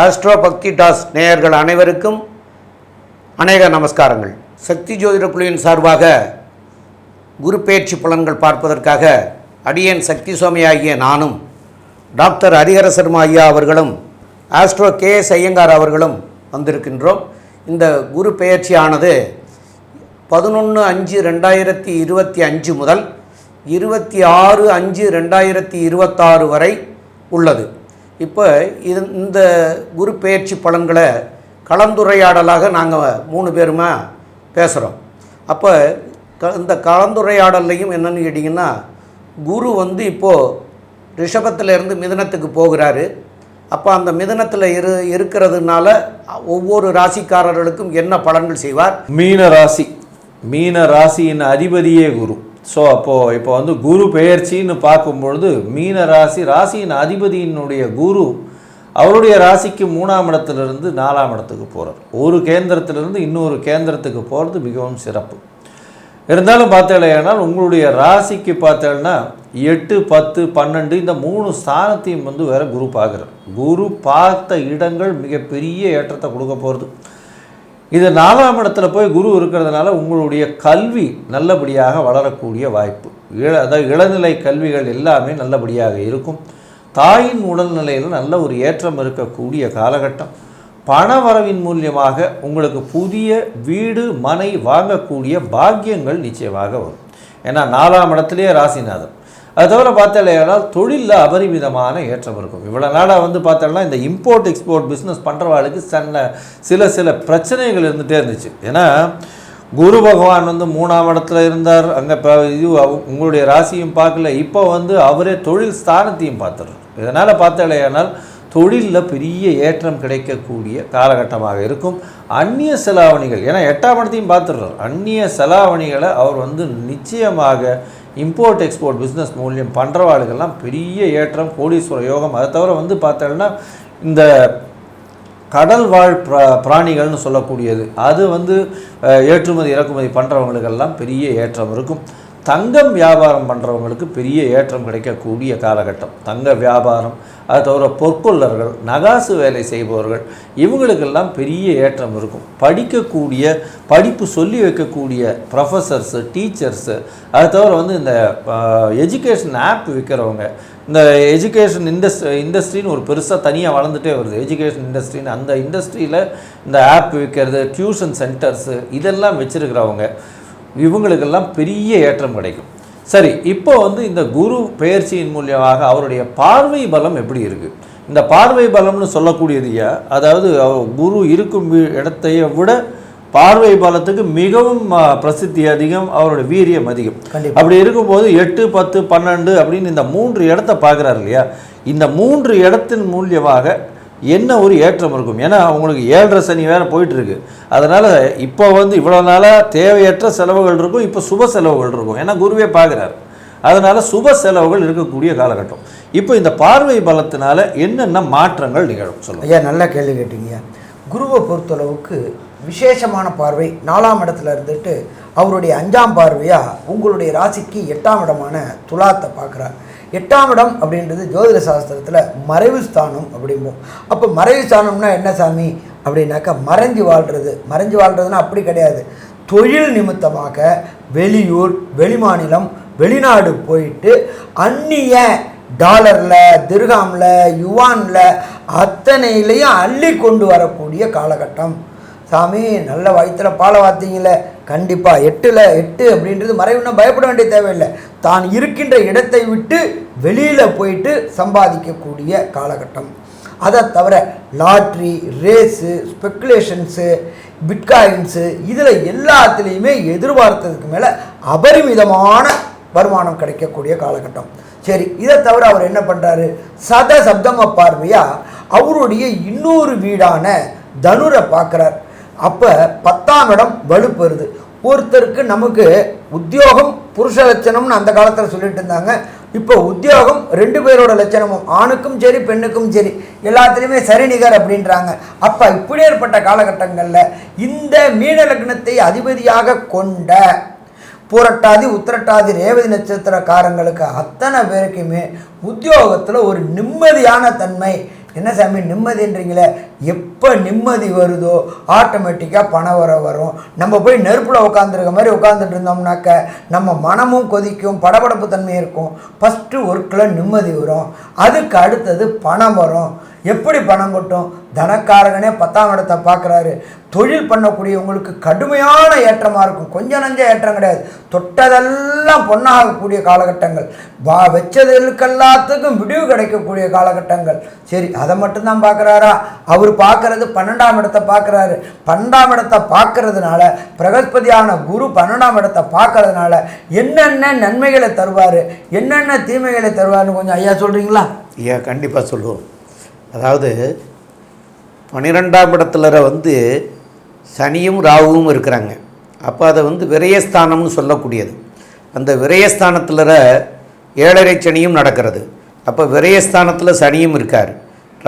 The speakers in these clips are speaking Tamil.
ஆஸ்ட்ரோ பக்தி டாஸ் நேயர்கள் அனைவருக்கும் அநேக நமஸ்காரங்கள். சக்தி ஜோதிட குழுவின் சார்பாக குரு பயிற்சி பலன்கள் பார்ப்பதற்காக அடியேன் சக்தி சுவாமி ஆகிய நானும் டாக்டர் ஹரிஹர சர்மா ஐயா அவர்களும் ஆஸ்ட்ரோ கே எஸ் ஐயங்கார் அவர்களும் வந்திருக்கின்றோம். இந்த குரு பெயர்ச்சியானது பதினொன்று அஞ்சு ரெண்டாயிரத்தி இருபத்தி அஞ்சு முதல் இருபத்தி ஆறு அஞ்சு ரெண்டாயிரத்தி இருபத்தாறு வரை உள்ளது. இப்போ இது இந்த குரு பெயர்ச்சி பலன்களை கலந்துரையாடலாக நாங்கள் மூணு பேருமா பேசுகிறோம் அப்போ க இந்த கலந்துரையாடல்லையும் என்னென்னு கேட்டிங்கன்னா குரு வந்து இப்போது ரிஷபத்திலேருந்து மிதனத்துக்கு போகிறாரு. அப்போ அந்த மிதனத்தில் இரு இருக்கிறதுனால ஒவ்வொரு ராசிக்காரர்களுக்கும் என்ன பலன்கள் செய்வார்? மீன ராசி மீன ராசியின் அதிபதியே குரு. ஸோ அப்போது இப்போ வந்து குரு பெயர்ச்சின்னு பார்க்கும்பொழுது மீன ராசி ராசியின் அதிபதியினுடைய குரு அவருடைய ராசிக்கு மூணாம் இடத்துலேருந்து நாலாம் இடத்துக்கு போகிறார் ஒரு கேந்திரத்திலிருந்து இன்னொரு கேந்திரத்துக்கு போகிறது மிகவும் சிறப்பு. இருந்தாலும் பார்த்தேனால் உங்களுடைய ராசிக்கு பார்த்தேன்னா எட்டு பத்து பன்னெண்டு இந்த மூணு ஸ்தானத்தையும் வந்து வேறு குரு பார்க்குறார். குரு பார்த்த இடங்கள் மிகப்பெரிய ஏற்றத்தை கொடுக்க போகிறது இது நாலாம் இடத்துல போய் குரு இருக்கிறதுனால உங்களுடைய கல்வி நல்லபடியாக வளரக்கூடிய வாய்ப்பு. இள அதாவது இளநிலை கல்விகள் எல்லாமே நல்லபடியாக இருக்கும். தாயின் உடல்நிலையில் நல்ல ஒரு ஏற்றம் இருக்கக்கூடிய காலகட்டம். பண வரவின் மூலியமாக உங்களுக்கு புதிய வீடு மனை வாங்கக்கூடிய பாக்கியங்கள் நிச்சயமாக வரும். ஏன்னா நாலாம் இடத்துலேயே ராசிநாதன். அது தவிர பார்த்தாலேயானால் தொழிலில் அபரிமிதமான ஏற்றம் இருக்கும். இவ்வளோ நாளாக வந்து பார்த்தோம்னா இந்த இம்போர்ட் எக்ஸ்போர்ட் பிஸ்னஸ் பண்ணுறவாளுக்கு சன்ன சில சில பிரச்சனைகள் இருந்துகிட்டே இருந்துச்சு. ஏன்னா குரு பகவான் வந்து மூணாம் இடத்துல இருந்தார். அங்கே இப்போ இது அவ- உங்களுடைய ராசியும் பார்க்கல. இப்போ வந்து அவரே தொழில் ஸ்தானத்தையும் பார்த்துறார் இதனால் பார்த்தாலேயானால் தொழிலில் பெரிய ஏற்றம் கிடைக்கக்கூடிய காலகட்டமாக இருக்கும். அந்நிய செலாவணிகள் ஏன்னா எட்டாம் இடத்தையும் பார்த்துடுறார். அந்நிய செலாவணிகளை அவர் வந்து நிச்சயமாக இம்போர்ட் எக்ஸ்போர்ட் பிஸ்னஸ் மூலியம் பண்ணுறவாளுக்கெல்லாம் பெரிய ஏற்றம் கோடீஸ்வர யோகம் அதை தவிர வந்து பார்த்தோம்னா இந்த கடல் வாழ் பிரா பிராணிகள்னு சொல்லக்கூடியது. அது வந்து ஏற்றுமதி இறக்குமதி பண்ணுறவங்களுக்கெல்லாம் பெரிய ஏற்றம் இருக்கும். தங்கம் வியாபாரம் பண்ணுறவங்களுக்கு பெரிய ஏற்றம் கிடைக்கக்கூடிய காலகட்டம். தங்க வியாபாரம் அது தவிர பொற்கொள்ளர்கள் நகாசு வேலை செய்பவர்கள் இவங்களுக்கெல்லாம் பெரிய ஏற்றம் இருக்கும். படிக்கக்கூடிய படிப்பு சொல்லி வைக்கக்கூடிய ப்ரொஃபஸர்ஸு டீச்சர்ஸு அது தவிர வந்து இந்த எஜுகேஷன் ஆப் விற்கிறவங்க இந்த எஜுகேஷன் இண்டஸ்ட் இண்டஸ்ட்ரின்னு ஒரு பெருசாக தனியாக வளர்ந்துட்டே வருது. எஜுகேஷன் இண்டஸ்ட்ரின்னு அந்த இண்டஸ்ட்ரியில் இந்த ஆப் விற்கிறது டியூஷன் சென்டர்ஸு இதெல்லாம் வச்சுருக்கிறவங்க இவங்களுக்கெல்லாம் பெரிய ஏற்றம் கிடைக்கும். சரி இப்போ வந்து இந்த குரு பெயர்ச்சியின் மூலியமாக அவருடைய பார்வை பலம் எப்படி இருக்குது இந்த பார்வை பலம்னு சொல்லக்கூடியது அதாவது குரு இருக்கும் இடத்தைய விட பார்வை பலத்துக்கு மிகவும் பிரசித்தி அதிகம் அவருடைய வீரியம் அதிகம். அப்படி இருக்கும்போது எட்டு பத்து பன்னெண்டு அப்படின்னு இந்த மூன்று இடத்த பார்க்குறாரு இல்லையா? இந்த மூன்று இடத்தின் மூலியமாக என்ன ஒரு ஏற்றம் இருக்கும்? ஏன்னா அவங்களுக்கு ஏழரை சனி வேறு போயிட்டுருக்கு. அதனால் இப்போ வந்து இவ்வளோ நாளாக தேவையற்ற செலவுகள் இருக்கும் இப்போ சுப செலவுகள் இருக்கும். ஏன்னா குருவே பார்க்குறாரு அதனால் சுப செலவுகள் இருக்கக்கூடிய காலகட்டம். இப்போ இந்த பார்வை பலத்தினால என்னென்ன மாற்றங்கள் நிகழும்? சொல்லுங்கள் ஐயா நல்லா கேள்வி கேட்டீங்க. குருவை பொறுத்தளவுக்கு விசேஷமான பார்வை நாலாம் இடத்துல இருந்துட்டு அவருடைய அஞ்சாம் பார்வையாக உங்களுடைய ராசிக்கு எட்டாம் இடமான துலாத்தை பார்க்குறார் எட்டாம் இடம் அப்படின்றது ஜோதிட சாஸ்திரத்தில் மறைவு ஸ்தானம் அப்படிம்போம் அப்போ மறைவு ஸ்தானம்னா என்ன சாமி? அப்படின்னாக்கா மறைஞ்சு வாழ்கிறது மறைஞ்சு வாழ்கிறதுனா அப்படி கிடையாது. தொழில் நிமித்தமாக வெளியூர் வெளிமாநிலம் வெளிநாடு போயிட்டு அந்நிய டாலரில் திருகாமில் யுவானில் அத்தனையிலையும் அள்ளி கொண்டு வரக்கூடிய காலகட்டம். சாமி நல்ல வயிற்றில் பாலை வார்த்தீங்களே கண்டிப்பாக எட்டில் எட்டு அப்படின்றது மறைவுனா பயப்பட வேண்டிய தேவையில்லை. தான் இருக்கின்ற இடத்தை விட்டு வெளியில் போயிட்டு சம்பாதிக்கக்கூடிய காலகட்டம். அதை தவிர லாட்ரி ரேஸு ஸ்பெக்குலேஷன்ஸு பிட்காயின்ஸு இதில் எல்லாத்துலேயுமே எதிர்பார்த்ததுக்கு மேலே அபரிமிதமான வருமானம் கிடைக்கக்கூடிய காலகட்டம். சரி இதை தவிர அவர் என்ன பண்ணுறாரு சத சப்தம பார்வையாக அவருடைய இன்னொரு வீடான தனுரை பார்க்குறார். அப்போ பத்தாம் இடம் வலுப்பெறுது. ஒருத்தருக்கு நமக்கு உத்தியோகம் புருஷ லட்சணம்னு அந்த காலத்தில் சொல்லிட்டு இருந்தாங்க. இப்போ உத்தியோகம் ரெண்டு பேரோட லட்சணமும் ஆணுக்கும் சரி பெண்ணுக்கும் சரி எல்லாத்துலேயுமே சரிநிகர் அப்படின்றாங்க. அப்போ இப்படி ஏற்பட்ட காலகட்டங்களில் இந்த மீன லக்னத்தை அதிபதியாக கொண்ட பூரட்டாதி உத்திரட்டாதி ரேவதி நட்சத்திரக்காரங்களுக்கு அத்தனை பேருக்குமே உத்தியோகத்தில் ஒரு நிம்மதியான தன்மை என்ன சாமி நிம்மதின்றீங்களே? எப்போ நிம்மதி வருதோ ஆட்டோமேட்டிக்காக பணம் வர வரும். நம்ம போய் நெருப்பில் உட்காந்துருக்க மாதிரி உட்காந்துட்டு இருந்தோம்னாக்க நம்ம மனமும் கொதிக்கும் படபடப்பு தன்மை இருக்கும். ஃபஸ்ட்டு ஒர்க்கில் நிம்மதி வரும். அதுக்கு அடுத்தது பணம் வரும். எப்படி பணம் கொட்டும்? தனக்காரகனே பத்தாம் இடத்தை பார்க்குறாரு. தொழில் பண்ணக்கூடியவங்களுக்கு கடுமையான ஏற்றமாக இருக்கும். கொஞ்சம் நஞ்ச ஏற்றம் கிடையாது. தொட்டதெல்லாம் பொண்ணாகக்கூடிய காலகட்டங்கள். வா வச்சதுக்கெல்லாத்துக்கும் விடிவு கிடைக்கக்கூடிய காலகட்டங்கள். சரி அதை மட்டும்தான் பார்க்குறாரா? அவர் பார்க்குறது பன்னெண்டாம் இடத்தை பார்க்குறாரு. பன்னெண்டாம் இடத்தை பார்க்கறதுனால பிரகஸ்பதியான குரு பன்னெண்டாம் இடத்தை பார்க்கறதுனால என்னென்ன நன்மைகளை தருவார்? என்னென்ன தீமைகளை தருவார்னு கொஞ்சம் ஐயா சொல்கிறீங்களா ஐயா கண்டிப்பாக சொல்லுவோம். அதாவது பன்னிரெண்டாம் இடத்துல வந்து சனியும் ராகுவும் இருக்கிறாங்க. அப்போ அதை வந்து விரயஸ்தானம்னு சொல்லக்கூடியது. அந்த விரயஸ்தானத்தில் ஏழரை சனியும் நடக்கிறது. அப்போ விரயஸ்தானத்தில் சனியும் இருக்கார்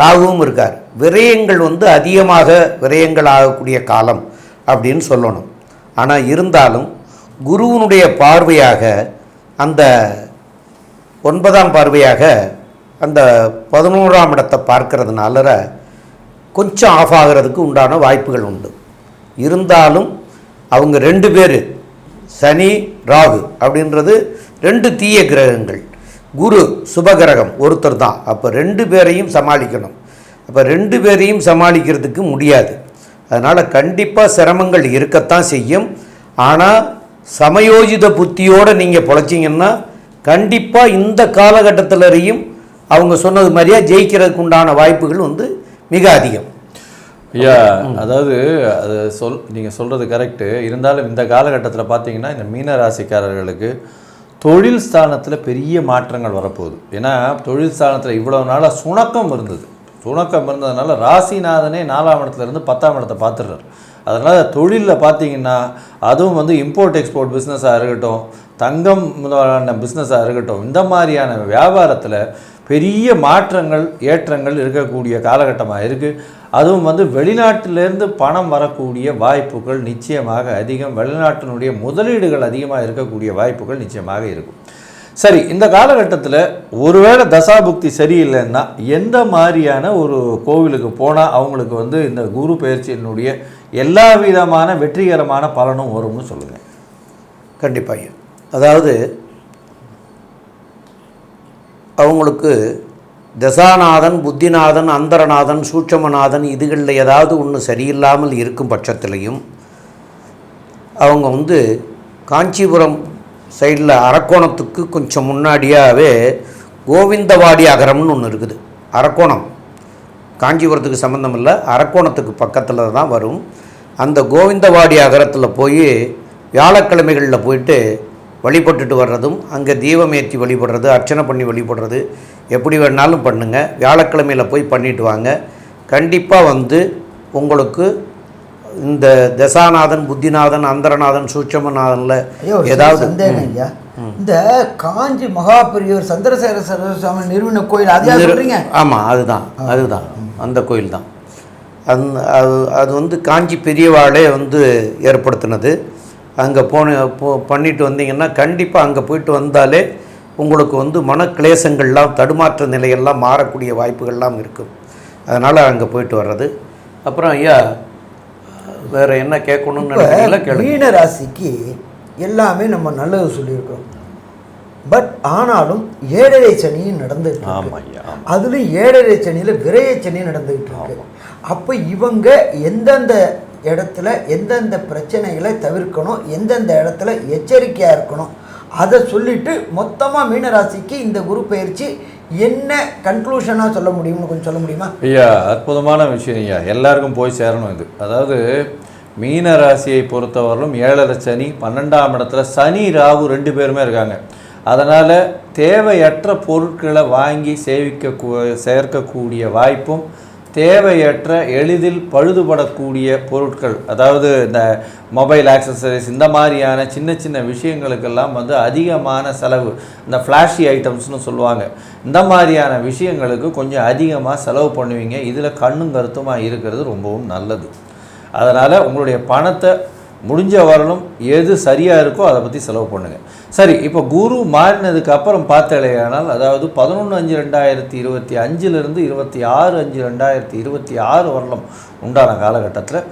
ராகுவும் இருக்கார். விரயங்கள் வந்து அதிகமாக விரயங்கள் ஆகக்கூடிய காலம் அப்படின்னு சொல்லணும். ஆனால் இருந்தாலும் குருவினுடைய பார்வையாக அந்த ஒன்பதாம் பார்வையாக அந்த பதினோராம் இடத்தை பார்க்கறதுனால கொஞ்சம் ஆஃப் ஆகிறதுக்கு உண்டான வாய்ப்புகள் உண்டு. இருந்தாலும் அவங்க ரெண்டு பேர் சனி ராகு அப்படின்றது ரெண்டு தீய கிரகங்கள். குரு சுபகிரகம் ஒருத்தர் தான். அப்போ ரெண்டு பேரையும் சமாளிக்கணும். அப்போ ரெண்டு பேரையும் சமாளிக்கிறதுக்கு முடியாது. அதனால் கண்டிப்பாக சிரமங்கள் இருக்கத்தான் செய்யும். ஆனால் சமயோஜித புத்தியோடு நீங்கள் பொழைச்சிங்கன்னா கண்டிப்பாக இந்த காலகட்டத்திலரையும் அவங்க சொன்னது மாதிரியே ஜெயிக்கிறதுக்கு உண்டான வாய்ப்புகள் வந்து மிக அதிகம். ஐயா அதாவது அது சொல் நீங்கள் சொல்கிறது கரெக்டு இருந்தாலும் இந்த காலகட்டத்தில் பார்த்தீங்கன்னா இந்த மீன ராசிக்காரர்களுக்கு தொழில் ஸ்தானத்தில் பெரிய மாற்றங்கள் வரப்போகுது. ஏன்னா தொழில் ஸ்தானத்தில் இவ்வளோ நாளாக சுணக்கம் இருந்தது. சுணக்கம் இருந்ததுனால ராசிநாதனே நாலாம் இடத்துலேருந்து பத்தாம் இடத்தை பார்த்துடுறாரு அதனால் தொழிலில் பார்த்தீங்கன்னா அதுவும் வந்து இம்போர்ட் எக்ஸ்போர்ட் பிஸ்னஸாக இருக்கட்டும் தங்கம் முதலான பிஸ்னஸாக இருக்கட்டும் இந்த மாதிரியான வியாபாரத்தில் பெரிய மாற்றங்கள் ஏற்றங்கள் இருக்கக்கூடிய காலகட்டமாக இருக்குது அதுவும் வந்து வெளிநாட்டிலேருந்து பணம் வரக்கூடிய வாய்ப்புகள் நிச்சயமாக அதிகம். வெளிநாட்டினுடைய முதலீடுகள் அதிகமாக இருக்கக்கூடிய வாய்ப்புகள் நிச்சயமாக இருக்கும். சரி இந்த காலகட்டத்தில் ஒருவேளை தசாபுக்தி சரியில்லைன்னா எந்த மாதிரியான ஒரு கோவிலுக்கு போனால் அவங்களுக்கு வந்து இந்த குரு பயிற்சியினுடைய எல்லா விதமான வெற்றிகரமான பலனும் வரும்னு சொல்லுங்கள் கண்டிப்பாக அதாவது அவங்களுக்கு தசாநாதன் புத்திநாதன் அந்தரநாதன் சூட்சமநாதன் இதுகளில் ஏதாவது ஒன்று சரியில்லாமல் இருக்கும் பட்சத்திலையும் அவங்க வந்து காஞ்சிபுரம் சைடில் அரக்கோணத்துக்கு கொஞ்சம் முன்னாடியாகவே கோவிந்தவாடி அகரம்னு ஒன்று இருக்குது. அரக்கோணம். காஞ்சிபுரத்துக்கு சம்மந்தம் இல்லை அரக்கோணத்துக்கு பக்கத்தில் தான் வரும். அந்த கோவிந்தவாடி அகரத்தில் போய் வியாழக்கிழமைகளில் போயிட்டு வழிபட்டுட்டு வர்றதும் அங்கே தீபமேற்றி வழிபடுறது அர்ச்சனை பண்ணி வழிபடுறது எப்படி வேணாலும் பண்ணுங்கள் வியாழக்கிழமையில் போய் பண்ணிட்டு வாங்க. கண்டிப்பாக வந்து உங்களுக்கு இந்த தசாநாதன் புத்திநாதன் அந்தரநாதன் சூட்சமநாதனில் ஏதாவது ஐயா. இந்த காஞ்சி மகாபெரியவர் சந்திரசேகர சரஸ்வாமி நிறுவன கோயில் சொல்றீங்க? ஆமாம் அதுதான் அதுதான் அந்த கோயில் தான் அந்த அது அது வந்து காஞ்சி பெரியவாளே வந்து ஏற்படுத்தினது. அங்கே போன போ பண்ணிட்டு வந்தீங்கன்னா கண்டிப்பாக அங்கே போயிட்டு வந்தாலே உங்களுக்கு வந்து மனக்லேசங்கள்லாம் தடுமாற்ற நிலையெல்லாம் மாறக்கூடிய வாய்ப்புகள்லாம் இருக்கும். அதனால் அங்கே போயிட்டு வர்றது. அப்புறம் ஐயா வேறு என்ன கேட்கணும்னு நினைக்கிறீங்களா? மீன ராசிக்கு எல்லாமே நம்ம நல்லது சொல்லியிருக்கோம் பட் ஆனாலும் ஏழரை சனியும் நடந்துட்டு இருக்கு. அதுலயும் ஏழரை சனியில் விரைய சனி நடந்துகிட்டு இருக்கு. அப்போ இவங்க எந்தெந்த இடத்துல எந்தெந்த பிரச்சனைகளை தவிர்க்கணும் எந்தெந்த இடத்துல எச்சரிக்கையாக இருக்கணும். அதை சொல்லிவிட்டு மொத்தமாக மீனராசிக்கு இந்த குரு பயிற்சி என்ன கன்க்ளூஷனாக சொல்ல முடியும்னு கொஞ்சம் சொல்ல முடியுமா? ஐயா அற்புதமான விஷயம் ஐயா. எல்லாருக்கும் போய் சேரணும் இது. அதாவது மீன ராசியை பொறுத்தவரையிலும் ஏழரை சனி பன்னெண்டாம் இடத்துல சனி ராகு ரெண்டு பேருமே இருக்காங்க. அதனால் தேவையற்ற பொருட்களை வாங்கி சேவிக்க கூ- சேர்க்கக்கூடிய வாய்ப்பும் தேவையற்ற எளிதில் பழுதுபடக்கூடிய பொருட்கள் அதாவது இந்த மொபைல் ஆக்சசரிஸ் இந்த மாதிரியான சின்ன சின்ன விஷயங்களுக்கெல்லாம் வந்து அதிகமான செலவு இந்த ஃப்ளாஷி ஐட்டம்ஸ்னு சொல்லுவாங்க. இந்த மாதிரியான விஷயங்களுக்கு கொஞ்சம் அதிகமாக செலவு பண்ணுவீங்க. இதில் கண்ணும் கருத்துமாக இருக்கிறது ரொம்பவும் நல்லது. அதனால் உங்களுடைய பணத்தை முடிஞ்ச வரலும் எது சரியாக இருக்கோ அதை பற்றி செலவு பண்ணுங்கள் சரி இப்போ குரு மாறினதுக்கு அப்புறம் பார்த்தாலேயானால் அதாவது பதினொன்று அஞ்சு ரெண்டாயிரத்தி இருபத்தி அஞ்சிலிருந்து இருபத்தி ஆறு அஞ்சு ரெண்டாயிரத்தி இருபத்தி ஆறு வரலும் உண்டான காலகட்டத்தில்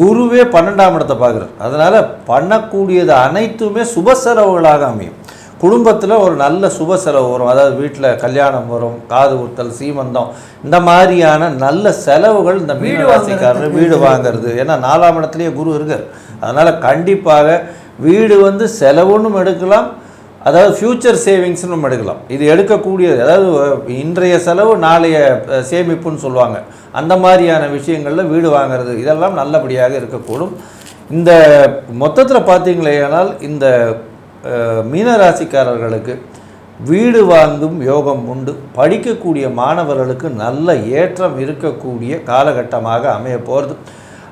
குருவே பன்னெண்டாம் இடத்தை பார்க்குறார். அதனால் பண்ணக்கூடியது அனைத்துமே சுப செலவுகளாக அமையும். குடும்பத்தில் ஒரு நல்ல சுப செலவு வரும். அதாவது வீட்டில் கல்யாணம் வரும் காது குத்தல் சீமந்தம். இந்த மாதிரியான நல்ல செலவுகள் இந்த வீடு மீனராசிக்காரர் வாங்குறதுக்கு வீடு வாங்குறது. ஏன்னா நாலாம் இடத்துலயே குரு இருக்கார். அதனால் கண்டிப்பாக வீடு வந்து செலவுன்னு எடுக்கலாம். அதாவது ஃப்யூச்சர் சேவிங்ஸ்னு எடுக்கலாம். இது எடுக்கக்கூடியது. அதாவது இன்றைய செலவு நாளைய சேமிப்புன்னு சொல்லுவாங்க. அந்த மாதிரியான விஷயங்களில் வீடு வாங்குறது. இதெல்லாம் நல்லபடியாக இருக்கக்கூடும். இந்த மொத்தத்தில் பார்த்தீங்களேயானால் இந்த அஹ், மீனராசிக்காரர்களுக்கு வீடு வாழ்ந்தும் யோகம் உண்டு. படிக்கக்கூடிய மாணவர்களுக்கு நல்ல ஏற்றம் இருக்கக்கூடிய காலகட்டமாக அமைய போகிறது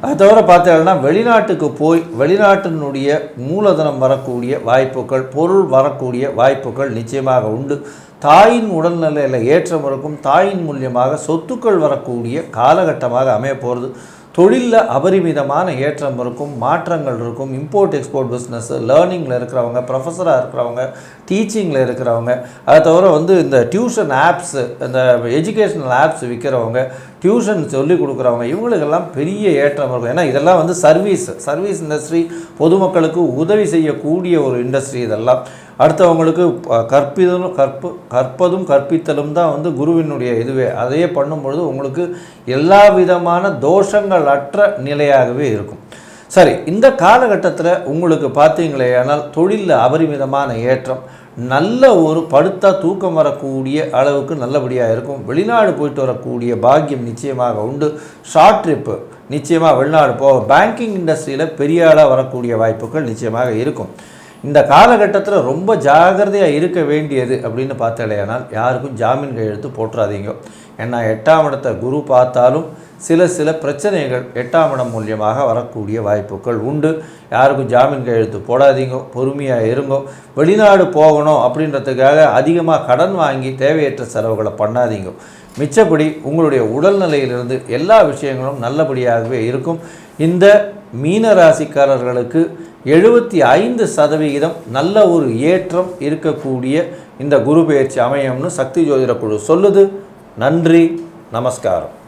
அது தவிர பார்த்தீங்கன்னா வெளிநாட்டுக்கு போய் வெளிநாட்டினுடைய மூலதனம் வரக்கூடிய வாய்ப்புகள் பொருள் வரக்கூடிய வாய்ப்புகள் நிச்சயமாக உண்டு. தாயின் உடல்நிலையில் ஏற்றம் இருக்கும் தாயின் மூலியமாக சொத்துக்கள் வரக்கூடிய காலகட்டமாக அமைய போகிறது தொழிலில் அபரிமிதமான ஏற்றம் இருக்கும் மாற்றங்கள் இருக்கும் இம்போர்ட் எக்ஸ்போர்ட் பிஸ்னஸ் லேர்னிங்கில் இருக்கிறவங்க ப்ரொஃபஸராக இருக்கிறவங்க டீச்சிங்கில் இருக்கிறவங்க அதை தவிர வந்து இந்த டியூஷன் ஆப்ஸு இந்த எஜுகேஷனல் ஆப்ஸ் விற்கிறவங்க டியூஷன் சொல்லி கொடுக்குறவங்க இவங்களுக்கெல்லாம் பெரிய ஏற்றம் இருக்கும். ஏன்னா இதெல்லாம் வந்து சர்வீஸ் சர்வீஸ் இண்டஸ்ட்ரி பொதுமக்களுக்கு உதவி செய்யக்கூடிய ஒரு இண்டஸ்ட்ரி இதெல்லாம். அடுத்தவங்களுக்கு கற்பிதலும் கற்பு கற்பதும் கற்பித்தலும் தான் வந்து குருவினுடைய இதுவே. அதையே பண்ணும்பொழுது உங்களுக்கு எல்லா விதமான தோஷங்கள் அற்ற நிலையாகவே இருக்கும். சரி இந்த காலகட்டத்தில் உங்களுக்கு பார்த்தீங்களே ஆனால் தொழிலில் அபரிமிதமான ஏற்றம் நல்ல ஒரு படுத்தா தூக்கம் வரக்கூடிய அளவுக்கு நல்லபடியாக இருக்கும். வெளிநாடு போயிட்டு வரக்கூடிய பாக்கியம் நிச்சயமாக உண்டு. ஷார்ட் ட்ரிப்பு நிச்சயமாக வெளிநாடு போக பேங்கிங் இண்டஸ்ட்ரியில் பெரிய ஆளாக வரக்கூடிய வாய்ப்புகள் நிச்சயமாக இருக்கும். இந்த காலகட்டத்தில் ரொம்ப ஜாகிரதையாக இருக்க வேண்டியது அப்படின்னு பார்த்தாலேயானால் யாருக்கும் ஜாமீன் கையெழுத்து போட்டுறாதீங்க ஏன்னா எட்டாம் இடத்தை குரு பார்த்தாலும் சில சில பிரச்சனைகள் எட்டாம் இடம் மூலியமாக வரக்கூடிய வாய்ப்புகள் உண்டு. யாருக்கும் ஜாமீன் கையெழுத்து போடாதீங்க பொறுமையாக இருங்கோ. வெளிநாடு போகணும் அப்படின்றதுக்காக அதிகமாக கடன் வாங்கி தேவையற்ற செலவுகளை பண்ணாதீங்க. மிச்சப்படி உங்களுடைய உடல்நிலையிலிருந்து எல்லா விஷயங்களும் நல்லபடியாகவே இருக்கும். இந்த மீன ராசிக்காரர்களுக்கு எழுபத்தி ஐந்து சதவிகிதம் நல்ல ஒரு ஏற்றம் இருக்கக்கூடிய இந்த குரு பயிற்சி அமையும்னு சக்தி ஜோதிட குழு சொல்லுது. நன்றி நமஸ்காரம்.